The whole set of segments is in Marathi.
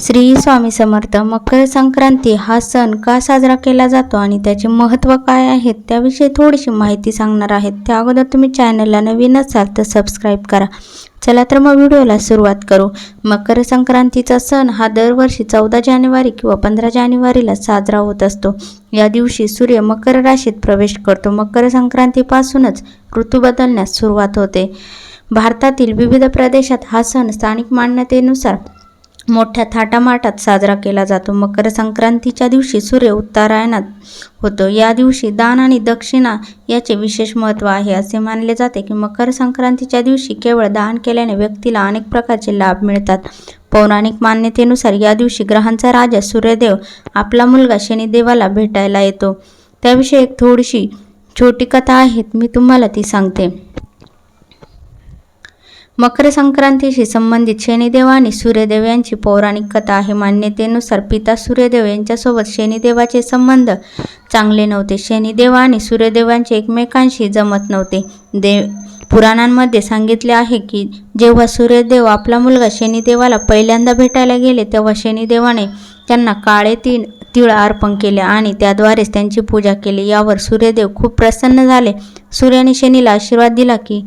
श्री स्वामी समर्थ मकर संक्रांती हा सण का साजरा केला जातो आणि त्याचे महत्त्व काय आहे त्याविषयी थोडीशी माहिती सांगणार आहेत त्या अगोदर तुम्ही चॅनलला नवीन असाल तर सबस्क्राईब करा. चला तर मग व्हिडिओला सुरुवात करू. मकर संक्रांतीचा सण हा दरवर्षी चौदा जानेवारी किंवा पंधरा जानेवारीला साजरा होत असतो. या दिवशी सूर्य मकर राशीत प्रवेश करतो. मकर संक्रांतीपासूनच ऋतू बदलण्यास सुरुवात होते. भारतातील विविध प्रदेशात हा सण स्थानिक मान्यतेनुसार मोठ्या थाटामाटात साजरा केला जातो. मकर संक्रांतीच्या दिवशी सूर्य उत्तरायणात होतो. या दिवशी दान आणि दक्षिणा याचे विशेष महत्त्व आहे. असे मानले जाते की मकर संक्रांतीच्या दिवशी केवळ दान केल्याने व्यक्तीला अनेक प्रकारचे लाभ मिळतात. पौराणिक मान्यतेनुसार या दिवशी ग्रहांचा राजा सूर्यदेव आपला मुलगा शनिदेवाला भेटायला येतो. त्याविषयी एक थोडीशी छोटी कथा आहे. मी तुम्हाला ती सांगते. मकर संक्रांतीशी संबंधित शनिदेव आणि सूर्यदेव यांची पौराणिक कथा आहे. मान्यतेनुसार पिता सूर्यदेव यांच्यासोबत शनिदेवाचे संबंध चांगले नव्हते. शनिदेव आणि सूर्यदेवांचे एकमेकांशी जमत नव्हते. देव पुराणांमध्ये सांगितले आहे की जेव्हा सूर्यदेव आपला मुलगा शनिदेवाला पहिल्यांदा भेटायला गेले तेव्हा शनिदेवाने त्यांना काळे तीळ तिळ अर्पण केले आणि त्याद्वारेच त्यांची पूजा केली. यावर सूर्यदेव खूप प्रसन्न झाले. सूर्याने शनीला आशीर्वाद दिला की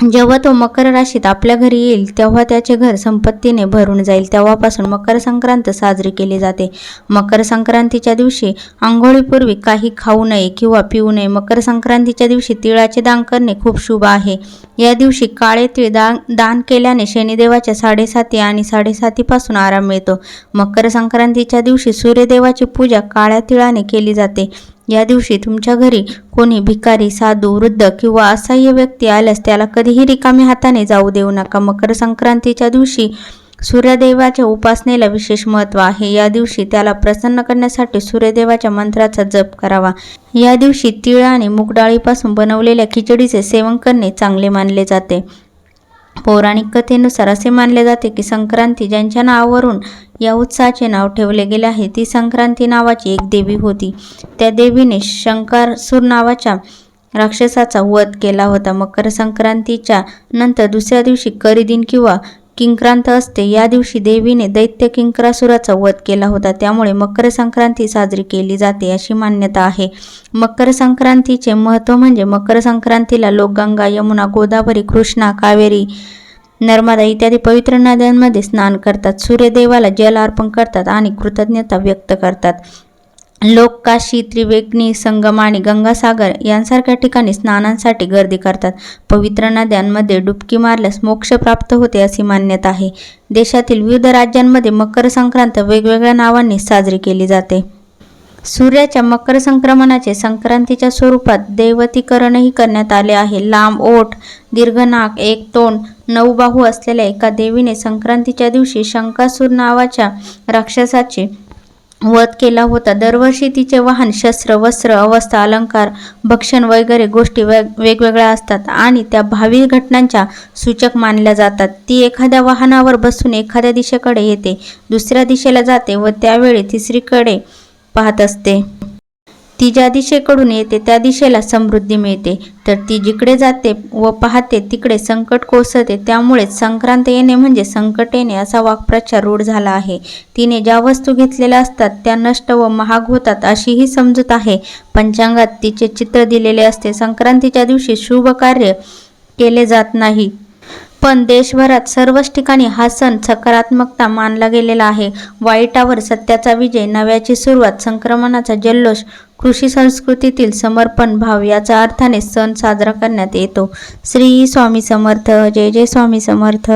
जेव्हा तो मकर राशीत आपल्या घरी येईल तेव्हा त्याचे घर संपत्तीने भरून जाईल. तेव्हापासून मकर संक्रांत साजरी केली जाते. मकर संक्रांतीच्या दिवशी आंघोळीपूर्वी काही खाऊ नये किंवा पिऊ नये. मकर संक्रांतीच्या दिवशी तिळाचे दान करणे खूप शुभ आहे. या दिवशी काळे तिळ दान दान केल्याने शनिदेवाच्या साडेसाती आणि साडेसातीपासून आराम मिळतो. मकर संक्रांतीच्या दिवशी सूर्यदेवाची पूजा काळ्या तिळाने केली जाते. या दिवशी तुमच्या घरी कोणी भिकारी साधू वृद्ध किंवा असहाय्य व्यक्ती आल्यास त्याला कधीही रिकामी हाताने जाऊ देऊ नका. मकर संक्रांतीच्या दिवशी सूर्यदेवाच्या उपासनेला विशेष महत्त्व आहे. या दिवशी त्याला प्रसन्न करण्यासाठी सूर्यदेवाच्या मंत्राचा जप करावा. या दिवशी तिळ आणि मूगडाळीपासून बनवलेल्या खिचडीचे सेवन करणे चांगले मानले जाते. पौराणिक कथेनुसार असे मानले जाते की संक्रांती ज्यांच्या नावावरून या उत्साहाचे नाव ठेवले गेले आहे ती संक्रांती नावाची एक देवी होती. त्या देवीने शंकरसूर नावाच्या राक्षसाचा वध केला होता. मकर संक्रांतीच्या नंतर दुसऱ्या दिवशी करिदिन किंवा किंक्रांत असते. या दिवशी देवीने दैत्य किंक्रासुराचा वध केला होता. त्यामुळे मकर संक्रांती साजरी केली जाते अशी मान्यता आहे. मकर संक्रांतीचे महत्त्व म्हणजे मकर संक्रांतीला लोक गंगा यमुना गोदावरी कृष्णा कावेरी नर्मदा इत्यादी पवित्र नद्यांमध्ये स्नान करतात. सूर्यदेवाला जल अर्पण करतात आणि कृतज्ञता व्यक्त करतात. लोक काशी त्रिवेणी संगम आणि गंगासागर यांसारख्या ठिकाणी स्नानांसाठी गर्दी करतात. पवित्र नद्यांमध्ये डुबकी मारल्यास मोक्ष प्राप्त होते अशी मान्यता आहे. देशातील विविध राज्यांमध्ये मकर संक्रांत वेगवेगळ्या नावांनी साजरी केली जाते. सूर्याच्या मकर संक्रमणाचे संक्रांतीच्या स्वरूपात दैवतीकरणही करण्यात आले आहे. लांब ओठ दीर्घ नाक एक तोंड नऊ बाहू असलेल्या एका देवीने संक्रांतीच्या दिवशी शंकासूर नावाच्या राक्षसाचे वध केला होता. दरवर्षी तिचे वाहन शस्त्र वस्त्र अवस्था अलंकार भक्षण वगैरे गोष्टी वेग वेगवेगळ्या असतात आणि त्या भावी घटनांच्या सूचक मानल्या जातात. ती एखाद्या वाहनावर बसून एखाद्या दिशेकडे येते दुसऱ्या दिशेला जाते व त्यावेळी तिसरीकडे पाहत असते. ती ज्या दिशेकडून येते त्या दिशेला समृद्धी मिळते. तर ती जिकडे जाते व पाहते तिकडे संकट कोसळते. त्यामुळेच संक्रांत येणे म्हणजे संकट येणे असा वाक्प्रचार रूढ झाला आहे. तिने ज्या वस्तू घेतलेल्या असतात त्या नष्ट व महाग होतात अशी ही समजूत आहे. पंचांगात तिचे चित्र दिलेले असते. संक्रांतीच्या दिवशी शुभ कार्य केले जात नाही. पण देशभरात सर्वच ठिकाणी हा सण सकारात्मकता मानला गेलेला आहे. वाईटावर सत्याचा विजय नव्याची सुरुवात संक्रमणाचा जल्लोष कृषी संस्कृतीतील समर्पण भाव याचा अर्थाने सण साजरा करण्यात येतो. श्री स्वामी समर्थ. जय जय स्वामी समर्थ.